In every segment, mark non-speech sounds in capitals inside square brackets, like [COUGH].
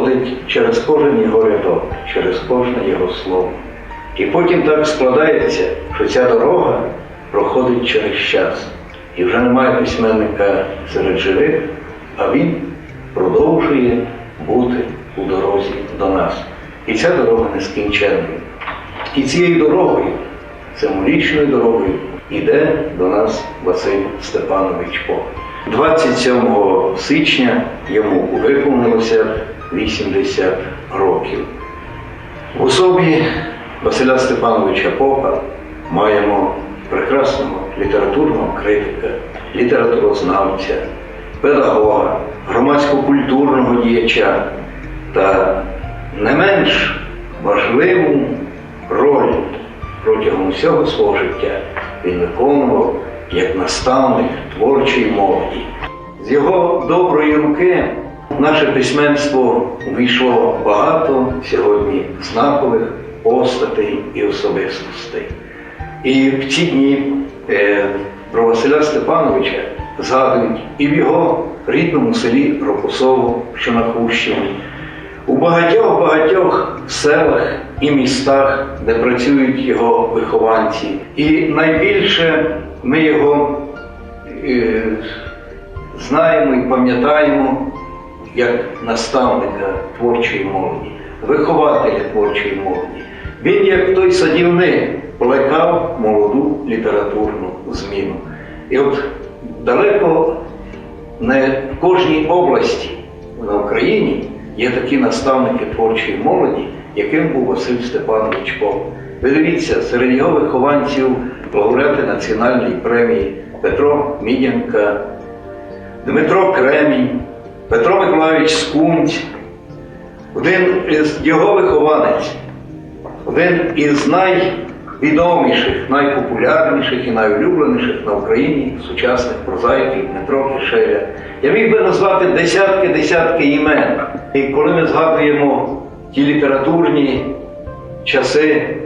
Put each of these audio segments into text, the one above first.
проходить через кожен його рядок, через кожне його слово. І потім так складається, що ця дорога проходить через час. І вже немає письменника серед живих, а він продовжує бути у дорозі до нас. І ця дорога нескінченна. І цією дорогою, символічною дорогою, іде до нас Василь Степанович Поп. 27 січня йому виповнилося 80 років. В особі Василя Степановича Попа маємо прекрасного літературного критика, літературознавця, педагога, громадсько-культурного діяча та не менш важливу роль протягом усього свого життя він виконував як наставник творчої молоді. З його доброї руки наше письменство увійшло багато сьогодні знакових постатей і особистостей. І в ці дні е, про Василя Степановича згадують і в його рідному селі Рокосово, що на Хущині, у багатьох-багатьох селах і містах, де працюють його вихованці. І найбільше ми його е, знаємо і пам'ятаємо як наставника творчої молоді, вихователя творчої молоді. Він, як той садівник, плекав молоду літературну зміну. І от далеко не в кожній області на Україні є такі наставники творчої молоді, яким був Василь Степанович Поп. Ви дивіться, серед його вихованців лауреати Національної премії Петро Мідянка, Дмитро Кремінь, Петро Миколаївич Скунць, один із його вихованець, один із найвідоміших, найпопулярніших і найулюбленіших на Україні сучасних прозаїків Дмитро Кишеля. Я міг би назвати десятки-десятки імен. І коли ми згадуємо ті літературні часи,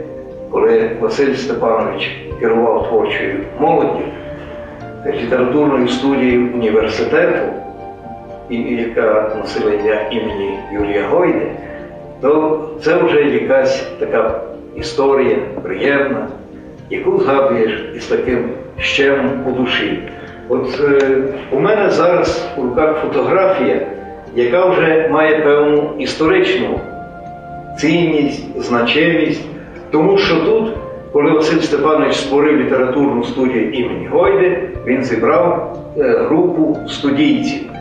коли Василь Степанович керував творчою молоддю, літературною студією університету, яка ім'я імені Юрія Гойди, то це вже якась така історія приємна, яку згадуєш із таким щемом у душі. От е, у мене зараз у руках фотографія, яка вже має певну історичну цінність, значимість, тому що тут, коли Василь Степанович створив літературну студію імені Гойди, він зібрав е, групу студійців.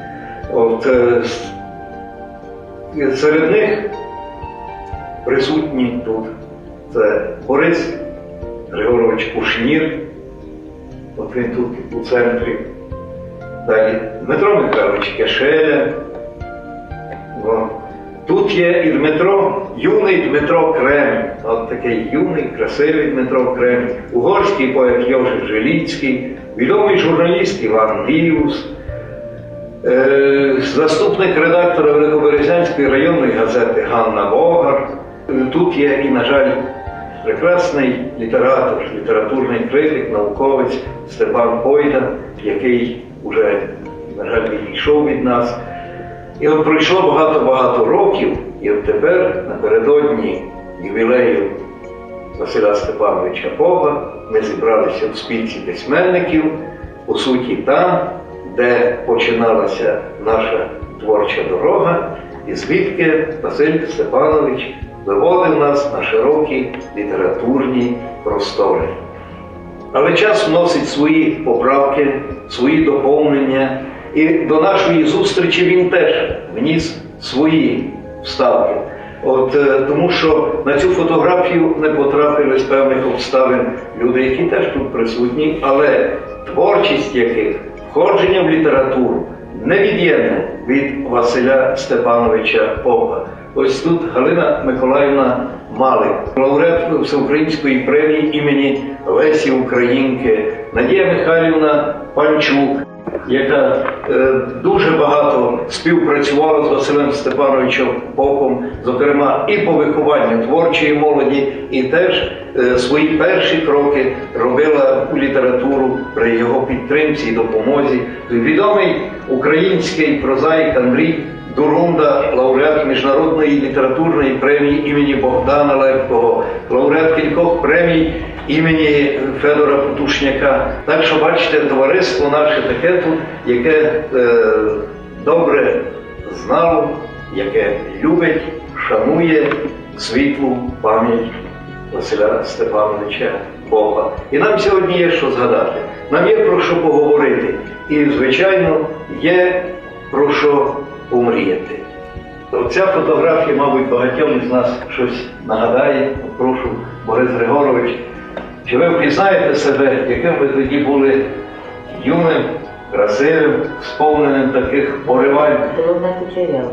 От, е, серед них присутні тут. Це Борис Григорович Кушнір, от він тут у центрі. Далі Дмитро Михайлович Кешеля. Тут є і Дмитро, юний Дмитро Кремінь, от такий юний, красивий Дмитро Кремінь, угорський поет Йожик Жиліцький, відомий журналіст Іван Віус, Е, заступник редактора Великоберезянської районної газети Ганна Богар. Е, Тут є і, на жаль, прекрасний літератор, літературний критик, науковець Степан Пойда, який вже, на жаль, відійшов від нас. І от пройшло багато-багато років, і от тепер, напередодні ювілею Василя Степановича Попа, ми зібралися в спільці письменників, по суті, там, де починалася наша творча дорога, і звідки Василь Степанович виводив нас на широкі літературні простори. Але час вносить свої поправки, свої доповнення, і до нашої зустрічі він теж вніс свої вставки. От е, тому що на цю фотографію не потрапили з певних обставин люди, які теж тут присутні, але творчість яких, входження в літературу невід'ємне від Василя Степановича Попа. Ось тут Галина Миколаївна Малик, лауреат Всеукраїнської премії імені Лесі Українки, Надія Михайлівна Панчук, яка е, дуже багато співпрацювала з Василем Степановичем Боком, зокрема і по вихованню творчої молоді, і теж е, свої перші кроки робила у літературу при його підтримці і допомозі. Відомий український прозаїк Андрій Дурунда, лауреат міжнародної літературної премії імені Богдана Лепкого, лауреат кількох премій імені Федора Потушняка. Так що бачите, товариство наше таке тут, яке е, добре знало, яке любить, шанує світлу пам'ять Василя Степановича Бога. І нам сьогодні є що згадати. Нам є про що поговорити. І, звичайно, є про що помріяти. Оця фотографія, мабуть, багатьом із нас щось нагадає. Прошу, Борис Григорович, чи ви впізнаєте себе, яким ви тоді були юним, красивим, сповненим таких поривань? Головне потеряла.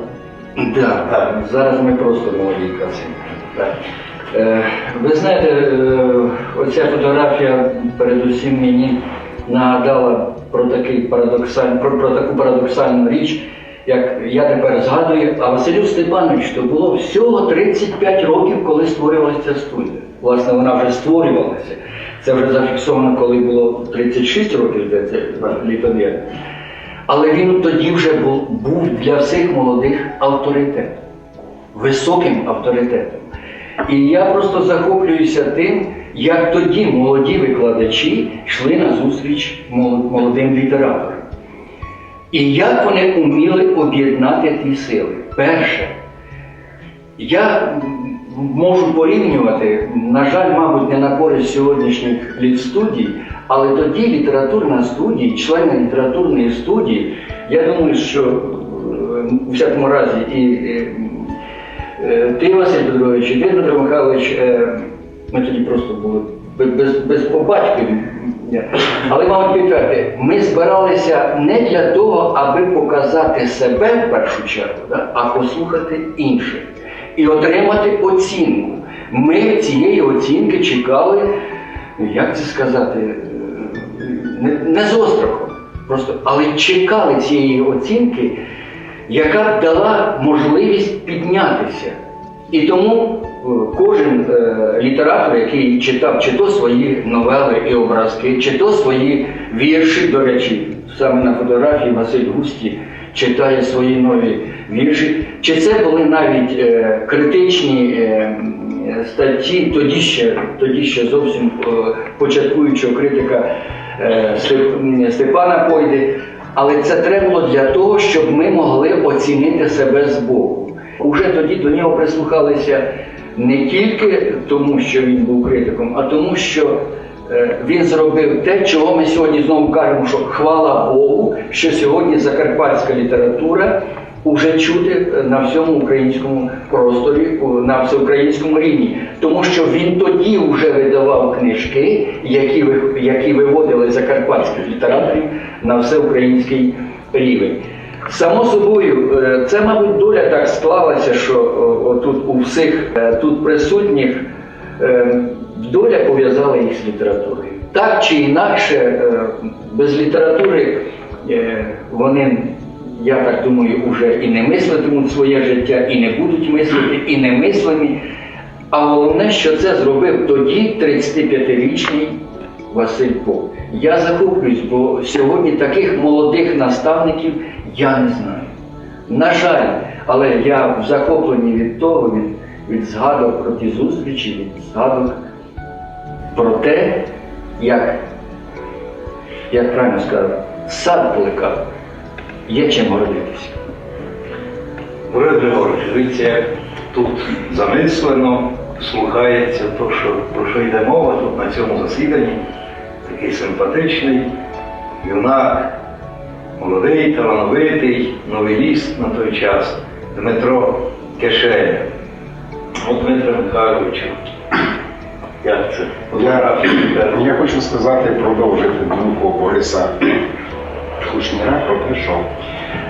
Так, так. Зараз ми просто молоді красиві. Так. Е, ви знаєте, е, оця фотографія передусім мені нагадала про, такий парадоксаль, про, про таку парадоксальну річ, як я тепер згадую, а Василю Степановичу було всього 35 років, коли створювалася ця студія. Власне, вона вже створювалася. Це вже зафіксовано, коли було 36 років, це літов'я. Але він тоді вже був, був для всіх молодих авторитетом, високим авторитетом. І я просто захоплююся тим, як тоді молоді викладачі йшли на зустріч молодим літераторам. І як вони уміли об'єднати ті сили. Перше, я можу порівнювати, на жаль, мабуть, не на користь сьогоднішніх літстудій, але тоді літературна студія, члени літературної студії, я думаю, що е, у всякому разі і е, е, ти, Василь Петрович, і ти, Дмитро Михайлович, е, ми тоді просто були без, без, без побатьків. Але, мабуть, підтвердити, ми збиралися не для того, аби показати себе в першу чергу, да, а послухати інших і отримати оцінку. Ми цієї оцінки чекали, як це сказати, е, не, не з острахом, просто, але чекали цієї оцінки, яка б дала можливість піднятися. І тому е, кожен е, літератор, який читав чи то свої новели і образки, чи то свої вірші, до речі, саме на фотографії Василь Густі читає свої нові вірші, чи це були навіть е, критичні е, статті, тоді ще, тоді ще зовсім е, початкуючого критика е, Степ- Степана Пойди. Але це треба було для того, щоб ми могли оцінити себе збоку. Уже тоді до нього прислухалися не тільки тому, що він був критиком, а тому, що він зробив те, чого ми сьогодні знову кажемо, що хвала Богу, що сьогодні закарпатська література уже чути на всьому українському просторі, на всеукраїнському рівні. Тому що він тоді вже видавав книжки, які, які виводили закарпатських літераторів на всеукраїнський рівень. Само собою, е, це, мабуть, доля так склалася, що тут у всіх е, тут присутніх е, доля пов'язала їх з літературою. Так чи інакше, е, без літератури е, вони, я так думаю, вже і не мислитимуть своє життя, і не будуть мислити, і не мислимі. А головне, що це зробив тоді 35-річний Василь Пок. Я захоплююсь, бо сьогодні таких молодих наставників я не знаю. На жаль, але я в захопленні від того, від, від згадок про ті зустрічі, від згадок про те, як, як правильно сказати, сад плекав, є чим гордитися. Борис Григорович, дивіться, тут замислено слухається то, що, про що йде мова тут на цьому засіданні. Такий симпатичний юнак, молодий, талановитий, новеліст на той час Дмитро Кешеля. От Дмитро Михайловичу, це? Я, я хочу сказати, продовжити думку Бориса Кушніра про те, що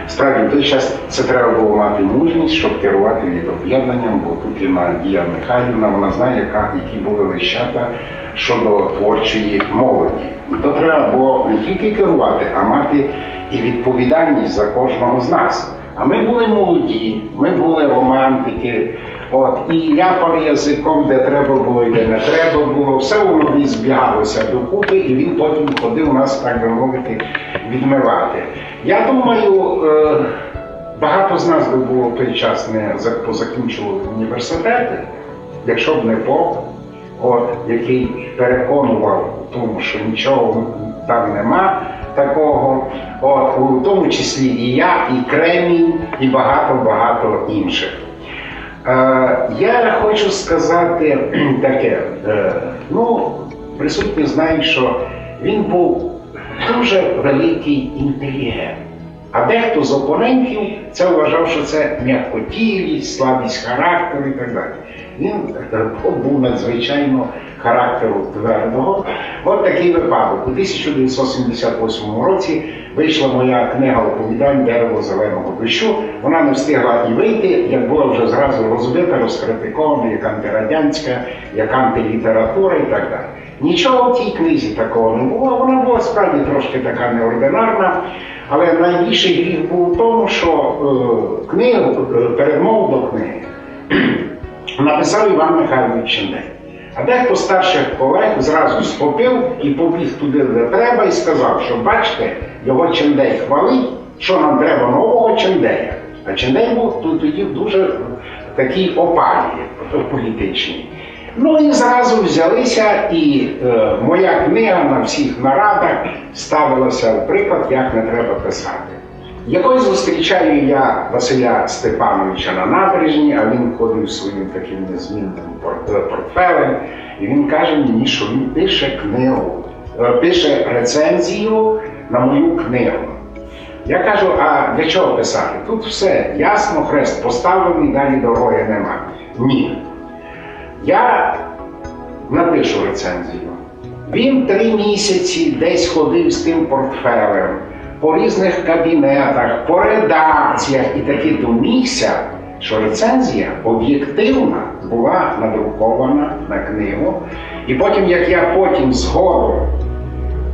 справді в той час це треба було мати мужність, щоб керувати об'єднанням, бо тут і Надія Михайлівна, вона знає, яка, які були лищата щодо творчої молоді. То треба було не тільки керувати, а мати і відповідальність за кожного з нас. А ми були молоді, ми були романтики, от, і ляпали язиком, де треба було і де не треба було. Все воно десь збігалося докупи, і він потім ходив нас, так би мовити, відмивати. Я думаю, е, багато з нас би було в той час не за- позакінчували університети, якщо б не поп, от, який переконував у тому, що нічого там нема такого, от, у тому числі і я, і Кремінь, і багато-багато інших. Я хочу сказати [CLEARS THROAT] таке, е, ну, присутні знають, що він був дуже великий інтелігент. А дехто з опонентів це вважав, що це м'якотілість, слабість характеру і так далі. Він е, був надзвичайно характеру твердого. От такий випадок. У 1978 році вийшла моя книга оповідань Дерево зеленого дощу. Вона не встигла і вийти, як була вже зразу розбита, розкритикована, як антирадянська, як антилітература і так далі. Нічого в тій книзі такого не було. Вона була справді трошки така неординарна. Але найбільший гріх був у тому, що е, книгу, е, передмову до книги [CLEARS THROAT] написав Іван Михайлович Шендей. А дехто старших колег зразу схопив і побіг туди, де треба, і сказав, що бачите, його Чендей хвалить, що нам треба нового Чендея. А Чендей був тоді дуже такій опалії політичній. Ну і зразу взялися, і е, моя книга на всіх нарадах ставилася в приклад, як не треба писати. Якось зустрічаю я Василя Степановича на набережні, а він ходив своїм таким незмінним портфелем, і він каже мені, що він пише книгу, е, пише рецензію на мою книгу. Я кажу, а для чого писати? Тут все ясно, хрест поставлений, далі дороги нема. Ні. Я напишу рецензію. Він три місяці десь ходив з тим портфелем по різних кабінетах, по редакціях і таки домігся, що рецензія об'єктивна була надрукована на книгу. І потім, як я потім згодом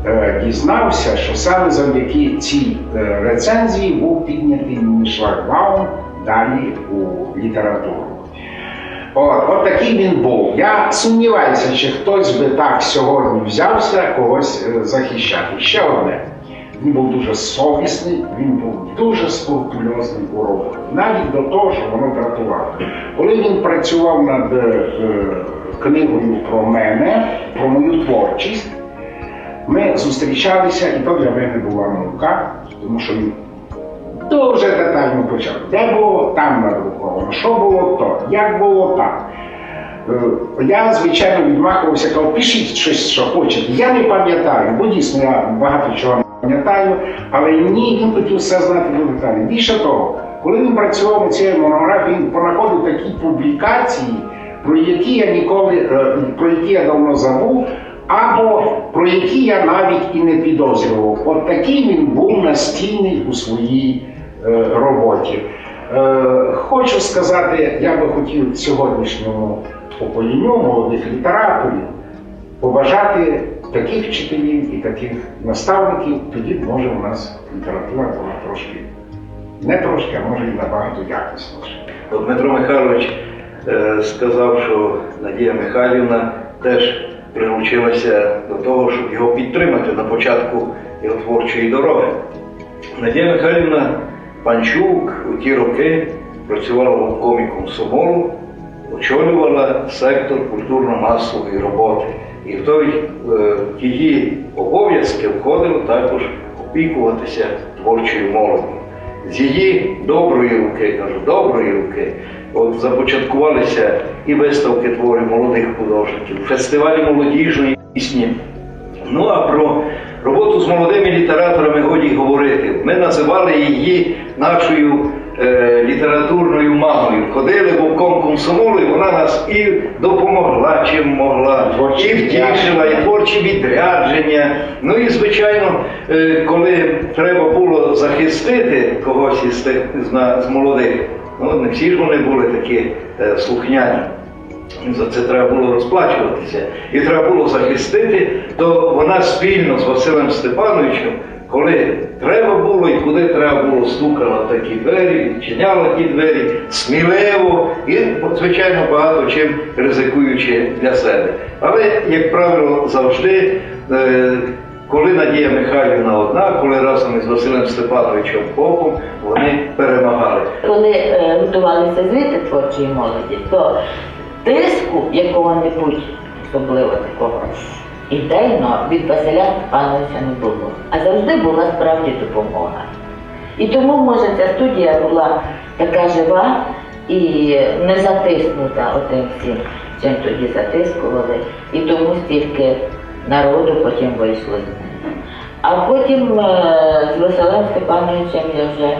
е, дізнався, що саме завдяки цій е, рецензії був піднятий шлагбаум далі у літературу. От, от такий він був. Я сумніваюся, чи хтось би так сьогодні взявся когось е, захищати. Ще одне. Він був дуже совісний, він був дуже скрупульозний у роботі. Навіть до того, що воно дратувало. Коли він працював над е, е, книгою про мене, про мою творчість, ми зустрічалися, і то для мене була мука, тому що він дуже детально почав. Де було там надруковано, що було то, як було там. Е, Я, звичайно, відмахувався, казав, пишіть щось, що хочете. Я не пам'ятаю, бо дійсно я багато чого не пам'ятаю, але ні, він хотів все знати до деталі. Більше того, коли він працював над цією монографією, він понаходив такі публікації, про які я ніколи, е, про які я давно забув, або про які я навіть і не підозрював. От такий він був настійний у своїй роботі. Е, Хочу сказати, я би хотів сьогоднішньому поколінню молодих літераторів побажати таких вчителів і таких наставників, тоді може у нас література була трошки, не трошки, а може і набагато якісніша. От Дмитро Михайлович е, сказав, що Надія Михайлівна теж приручилася до того, щоб його підтримати на початку його творчої дороги. Надія Михайлівна Панчук у ті роки працювала в обкомі комсомолу, очолювала сектор культурно-масової роботи. І в той е, в її обов'язки входило також опікуватися творчою молоддю з її доброї руки, кажу, доброї руки, от започаткувалися і виставки творів молодих художників, фестивалі молодіжної пісні. Ну а про роботу з молодими літераторами годі говорити. Ми називали її нашою е, літературною мамою. Ходили боком комсомолу, і вона нас і допомогла, чим могла, Творчі і втішила, і творчі відрядження. Ну і звичайно, е, коли треба було захистити когось із тих з, з молодих, ну не всі ж вони були такі е, слухняні. За це треба було розплачуватися. І треба було захистити, то вона спільно з Василем Степановичем, коли треба було і куди треба було, стукала такі двері, відчиняла ті двері сміливо і, звичайно, багато чим ризикуючи для себе. Але, як правило, завжди, е, коли Надія Михайлівна одна, коли разом із Василем Степановичем Попом, вони перемагали. Коли е, звіти творчої молоді, то тиску якого-небудь, особливо такого ідейного, від Василя Степановича не було. А завжди була справді допомога. І тому, може, ця студія була така жива і не затиснута отим всім, чим тоді затискували. І тому стільки народу потім вийшло з неї. А потім е, з Василем Степановичем я вже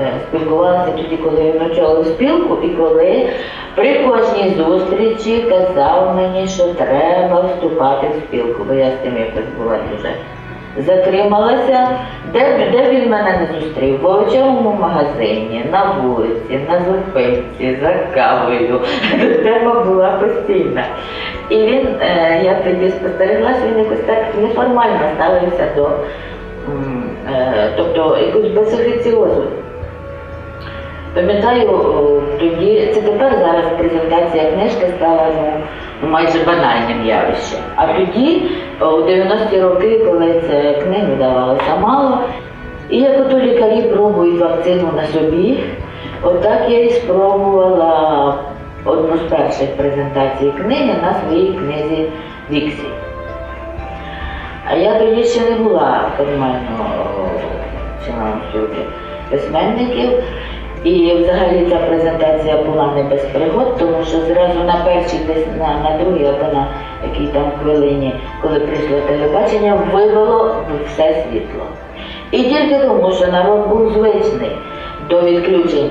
е, спілкувалася тоді, коли він очолив спілку, і коли при кожній зустрічі казав мені, що треба вступати в спілку, бо я з тим якось була дуже затрималася. Де, де він мене не зустрів? В овочевому магазині, на вулиці, на зупинці, за кавою. [LAUGHS] Тема була постійна. І він, е, я тоді спостерегла, що він якось так неформально ставився до, е, тобто якось без офіціозу. Пам'ятаю, тоді, це тепер зараз презентація книжки стала ну, майже банальним явищем. А тоді, у 90-ті роки, коли це книги давалося мало, і як ото лікарі пробують вакцину на собі, отак я і спробувала одну з перших презентацій книги на своїй книзі Віксі. А я тоді ще не була формально членом письменників. І взагалі ця презентація була не без пригод, тому що зразу на першій, десь на, на другій або на якій там хвилині, коли прийшло телебачення, вивело все світло. І тільки тому, що народ був звичний до відключень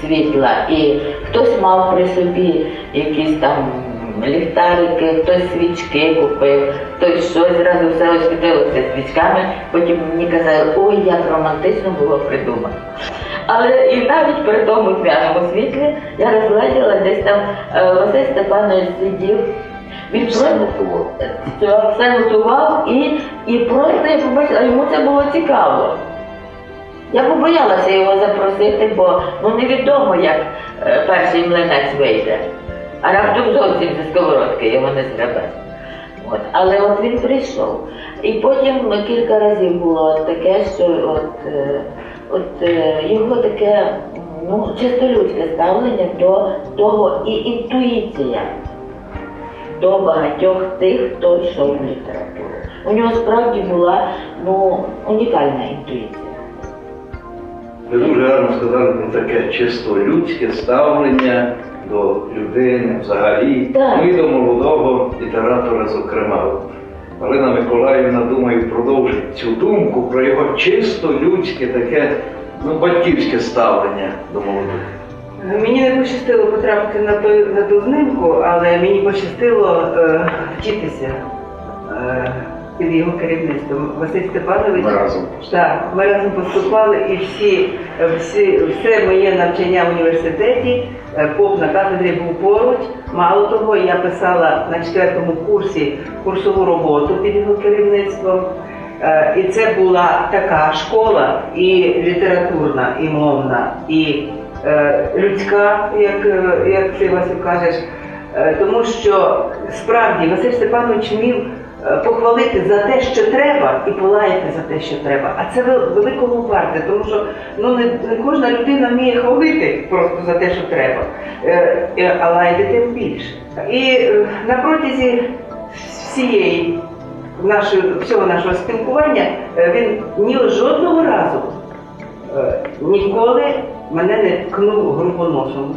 світла, і хтось мав при собі якісь там ліхтарики, хтось свічки купив, хтось щось зразу все освітилося свічками, потім мені казали, ой, як романтично було придумано. Але і навіть при тому тьмяному світлі я розгляділа десь там е, Василь Степанович сидів. Він Все просто все, готував і, і просто я побачила, йому це було цікаво. Я побоялася його запросити, бо ну невідомо, як е, перший млинець вийде. А раптом зовсім зі сковородки його не згребе. От. Але от він прийшов. І потім кілька разів було таке, що от, е, от е, його таке ну, чисто людське ставлення до того і інтуїція до багатьох тих, хто йшов в літературу. У нього справді була ну, унікальна інтуїція. Ви дуже гарно сказали про таке чисто людське ставлення до людини взагалі, Так. ну і до молодого літератора, зокрема. От Галина Миколаївна, думаю, продовжить цю думку про його чисто людське таке ну, батьківське ставлення до молодих. Мені не пощастило потрапити на ту, на ту знимку, але мені пощастило е, вчитися е, під його керівництвом. Василь Степанович. Ми разом. Так, ми разом поступали і всі, всі, все моє навчання в університеті, е, поп на кафедрі був поруч. Мало того, я писала на четвертому курсі курсову роботу під його керівництвом. Е, І це була така школа і літературна, і мовна, і е, людська, як, е, як ти Василь кажеш. Е, Тому що справді Василь Степанович вмів е, похвалити за те, що треба, і полаяти за те, що треба. А це вел- великого варте, тому що ну не, не кожна людина вміє хвалити просто за те, що треба, е, е, а лаяти тим більше. І е, на протязі всієї нашої всього нашого спілкування е, він ні жодного разу е, ніколи мене не ткнув грубоносом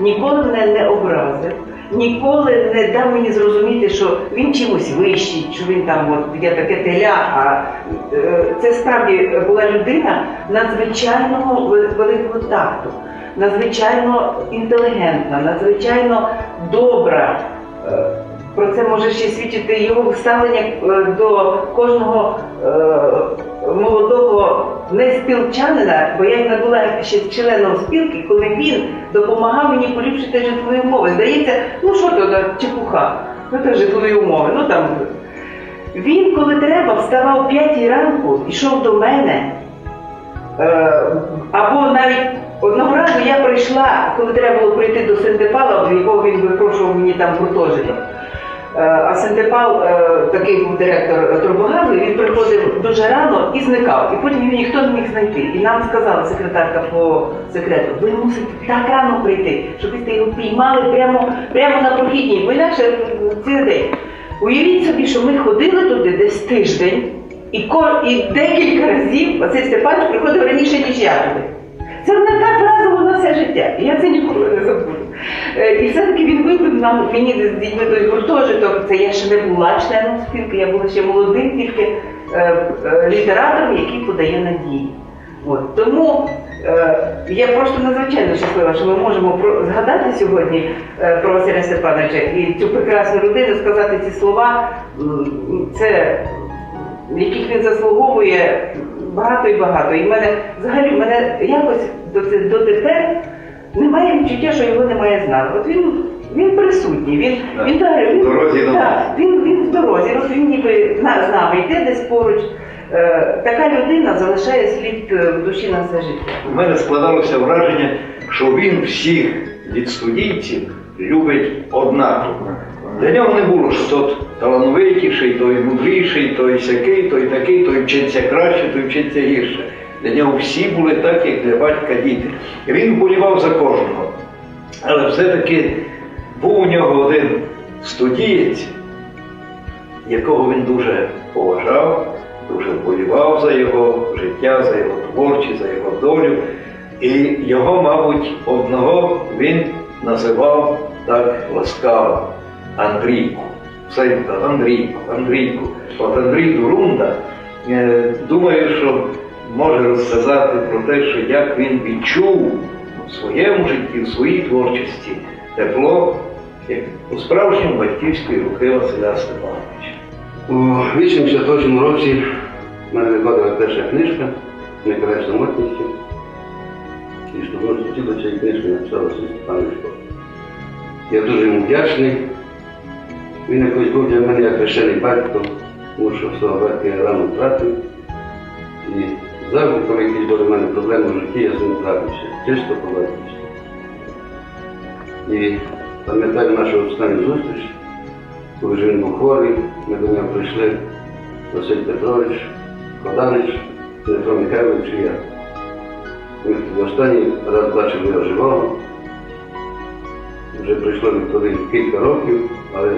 ніколи мене не образив, ніколи не дав мені зрозуміти, що він чимось вищий, що він там от я таке теля. А е, це справді була людина надзвичайного великого такту, надзвичайно інтелігентна, надзвичайно добра. Е, Про це може ще свідчити його ставлення е, до кожного молодого не спілчанина, бо я не була ще членом спілки, коли він допомагав мені поліпшити житлові умови. Здається, ну що то чепуха? Ну то житлові умови. Ну там він, коли треба, вставав о 5 ранку, йшов до мене. Е, або навіть одного разу я прийшла, коли треба було прийти до Сентепала, до якого він випрошував мені там гуртожиток. Е, А Сентепал, е, такий був директор турбогазу, він приходив дуже рано і зникав. І потім його ніхто не міг знайти. І нам сказала секретарка по секрету, ви мусите так рано прийти, щоб ви його піймали прямо, прямо на прохідній, бо інакше цілий день. Уявіть собі, що ми ходили туди десь тиждень, і, ко- і декілька разів Василь Степанович приходив раніше, ніж я туди. Це мене так вразило на все життя. І я це ніколи не забуду. Е, І все-таки він вибив нам мені з дітьми той гуртожиток. Це я ще не була членом спілки, я була ще молодим тільки е, е, літератором, який подає надії. От. Тому е, я просто надзвичайно щаслива, що ми можемо про, згадати сьогодні е, про Василя Степановича і цю прекрасну людину, сказати ці слова. Це яких він заслуговує багато і багато. І в мене взагалі мене якось до це- дотепер немає відчуття, що його немає з нами. От він, він присутній, він, Так. він, так, він, В дорозі до так, він, він в дорозі, от він ніби з нами йде десь поруч. Е, така людина залишає слід е, в душі на все життя. У мене складалося враження, що він всіх від студійців любить однаково. Для нього не було, що тот талановитіший, той мудріший, той сякий, той такий, той вчиться краще, той вчиться гірше. Для нього всі були так, як для батька діти. І він вболівав за кожного. Але все-таки був у нього один студієць, якого він дуже поважав, дуже вболівав за його життя, за його творчість, за його долю. І його, мабуть, одного він називав так ласкаво Андрійку. Все Андрійку, Андрійку. От Андрій Дурунда, е, думаю, що може розказати про те, що як він відчув у своєму житті, в своїй творчості тепло як у справжньому батьківської руки Василя Степановича. У 88 році в мене виходила перша книжка «Миколай самотністю. І що воно хотіло цієї книжки написав Василь Степанович Я дуже йому вдячний. Він якось був для мене як хрещений батько, тому що свого батька я рано втратив. Завжди, коли якісь були в мене проблеми в житті, я з ним трапився. Чисто по. І пам'ятаю нашу останню зустріч, коли вже він був хворий, ми до нього прийшли Василь Петрович, Коданич, Дмитро Михайлович і я. Ми останній раз бачили його живого. Вже пройшло відтоді кілька років, але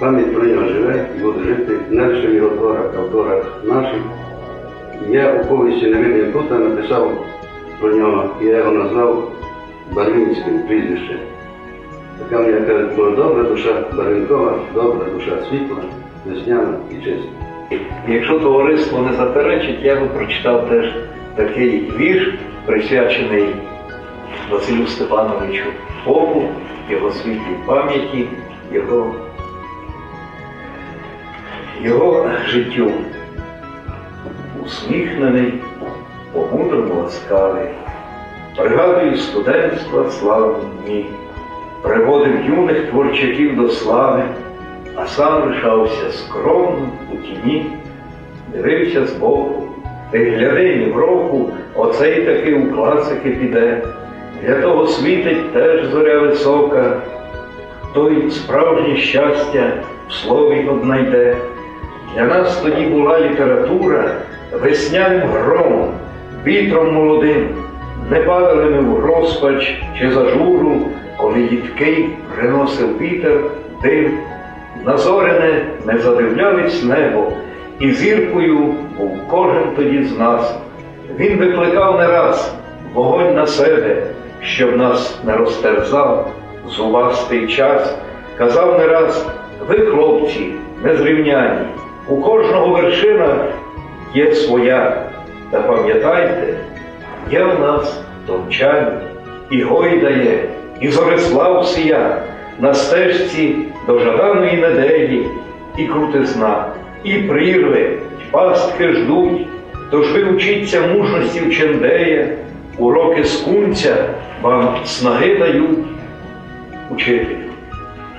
пам'ять про нього живе і буде жити не лише в його творах, а в творах наших. Я у повісті «Невидний пута написав про нього, я його назвав Барвінським прізвище. Така мені каже, була добра душа, барвінкова, добра душа світла, весняна і чиста. Якщо товариство не заперечить, я би прочитав теж такий вірш, присвячений Василю Степановичу Попу, його світлій пам'яті, його, його життю. Усміхнений, по-мудрому ласкавий, пригадую студентства славні дні, приводив юних творчаків до слави, а сам лишався скромно у тіні, дивився збоку, ти гляди ні в року, оцей таки у класики піде, для того світить теж зоря висока, той справжнє щастя в слові однайде. Для нас тоді була література весняним громом, вітром молодим, не падали ми в розпач чи зажуру, коли їдкий приносив вітер дим. Назорене не задивлялись небо, і зіркою був кожен тоді з нас. Він викликав не раз вогонь на себе, щоб нас не розтерзав, зубастий час, казав не раз, ви, хлопці, незрівняні, у кожного вершина є своя. Та пам'ятайте, є в нас товчані, і гойдає, і Зорислав сія на стежці до жаданої неделі, і крутизна, і прірви, й пастки ждуть. Тож ви вчіться мужності Чендея, уроки скунця вам снаги дають. Учителю,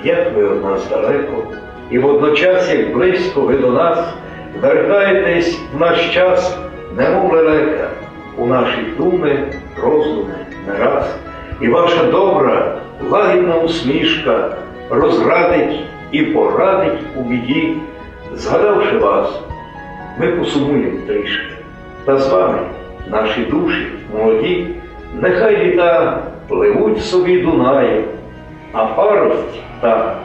як ви від нас далеко, і водночас, як близько ви до нас, вертаєтесь в наш час, немов лелека, у наші думи, роздуми не раз, і ваша добра, лагідна усмішка розрадить і порадить у біді, згадавши вас, ми посумуємо трішки. Та з вами наші душі молоді, нехай літа пливуть собі Дунаєм, а парость та,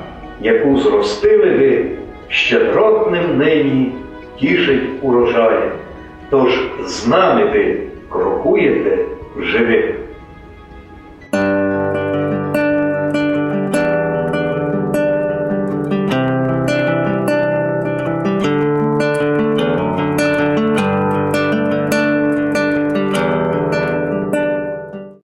яку зростили ви, щедротним нині тішить урожаєм. Тож з нами ви крокуєте в живих